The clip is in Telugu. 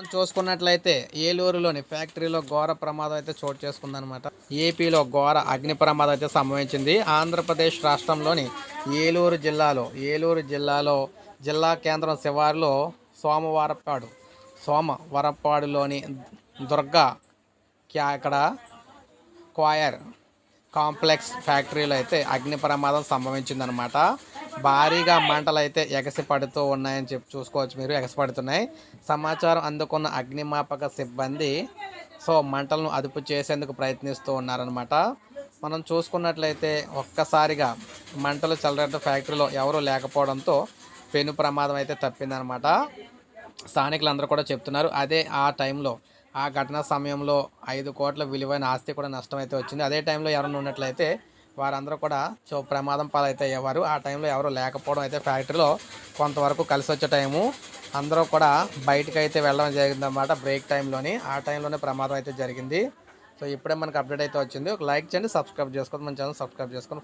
మనం చూసుకున్నట్లయితే ఏలూరులోని ఫ్యాక్టరీలో ఘోర ప్రమాదం అయితే చోటు చేసుకుందనమాట ఏపీలో ఘోర అగ్ని ప్రమాదం అయితే సంభవించింది. ఆంధ్రప్రదేశ్ రాష్ట్రంలోని ఏలూరు జిల్లాలో ఏలూరు జిల్లాలో జిల్లా కేంద్రం శివారులో సోమవారపాడు సోమవరపాడులోని దుర్గా అక్కడ క్వాయర్ కాంప్లెక్స్ ఫ్యాక్టరీలో అయితే అగ్ని ప్రమాదం సంభవించిందనమాట భారీగా మంటలు అయితే ఎగసి పడుతూ ఉన్నాయని చెప్పి చూసుకోవచ్చు మీరు. ఎగసి పడుతున్నాయి సమాచారం అందుకున్న అగ్నిమాపక సిబ్బంది సో మంటలను అదుపు చేసేందుకు ప్రయత్నిస్తూ ఉన్నారనమాట మనం చూసుకున్నట్లయితే ఒక్కసారిగా మంటలు చల్లడం ఫ్యాక్టరీలో ఎవరూ లేకపోవడంతో పెను ప్రమాదం అయితే తప్పిందనమాట స్థానికులందరూ కూడా చెప్తున్నారు. అదే ఆ టైంలో ఆ ఘటన సమయంలో ఐదు కోట్ల విలువైన ఆస్తి కూడా నష్టం అయితే వచ్చింది. అదే టైంలో ఎవరైనా ఉన్నట్లయితే వారందరూ కూడా చో ప్రమాదం పాలైతే అయ్యేవారు ఆ టైంలో ఎవరు లేకపోవడం అయితే ఫ్యాక్టరీలో కొంతవరకు కలిసి వచ్చే టైము. అందరూ కూడా బయటకు అయితే వెళ్ళడం జరిగిందన్నమాట బ్రేక్ టైంలోని. ఆ టైంలోనే ప్రమాదం అయితే జరిగింది. సో ఇప్పుడే మనకు అప్డేట్ అయితే వచ్చింది. ఒక లైక్ చేయండి సబ్స్క్రైబ్ చేసుకోండి. మన ఛానల్ సబ్స్క్రైబ్ చేసుకొని